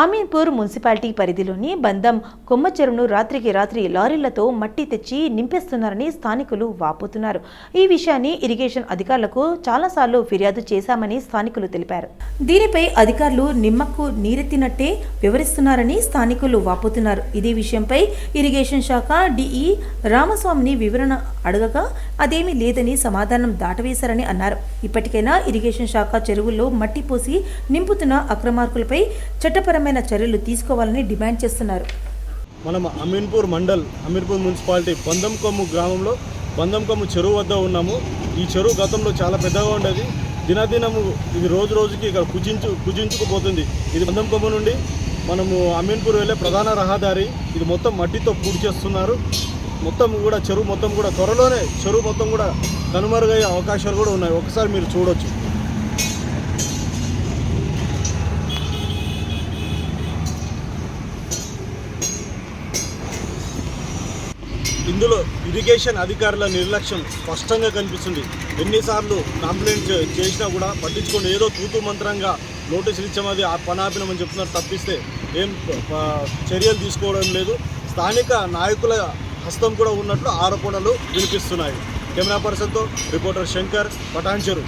ఆమీన్పూర్ municipality పరిధిలోని బంధం కొమ్మ చెరువును రాత్రికి రాత్రి లారీలతో మట్టి తెచ్చి నింపేస్తున్నారని స్థానికులు వాపోతున్నారు. ఈ విషయాన్ని ఇరిగేషన్ అధికారులకు చాలాసార్లు ఫిర్యాదు చేశామని స్థానికులు తెలిపారు. దీనిపై అధికారులు నిమ్మకు నీరెత్తినట్టే వివరిస్తున్నారని స్థానికులు వాపోతున్నారు. ఇదే విషయంపై ఇరిగేషన్ శాఖ డిఈ రామస్వామిని వివరణ అడగగా అదేమీ లేదని సమాధానం దాటవేశారని అన్నారు. ఇప్పటికైనా ఇరిగేషన్ శాఖ చెరువుల్లో మట్టి పోసి నింపుతున్న అక్రమార్కులపై చట్టపరమైన చర్యలు తీసుకోవాలని డిమాండ్ చేస్తున్నారు. మనం అమీన్పూర్ మండల్ అమీన్పూర్ మున్సిపాలిటీ బందంకొమ్ము గ్రామంలో బందంకొమ్ము చెరువు వద్ద ఉన్నాము. ఈ చెరువు గతంలో చాలా పెద్దగా ఉండేది. దినదినము ఇది రోజు రోజుకి ఇక్కడ కుజించు కుజించుకుపోతుంది ఇది బందంకొమ్ము నుండి మనము అమీన్పూర్ వెళ్ళే ప్రధాన రహదారి. ఇది మొత్తం మట్టితో పూడి చేస్తున్నారు. మొత్తం కూడా చెరువు మొత్తం కూడా త్వరలోనే చెరువు మొత్తం కూడా కనుమరుగయ్యే అవకాశాలు కూడా ఉన్నాయి. ఒకసారి మీరు చూడొచ్చు. ఇందులో ఇరిగేషన్ అధికారుల నిర్లక్ష్యం స్పష్టంగా కనిపిస్తుంది. ఎన్నిసార్లు కంప్లైంట్ చేసినా కూడా పట్టించుకొని ఏదో తూతు మంత్రంగా నోటీసులు ఇచ్చామది ఆ పని ఆపినామని చెప్తున్నారు తప్పిస్తే ఏం చర్యలు తీసుకోవడం లేదు. స్థానిక నాయకుల హస్తం కూడా ఉన్నట్లు ఆరోపణలు వినిపిస్తున్నాయి. కెమెరా పర్సన్తో రిపోర్టర్ శంకర్ పటాన్చెరు.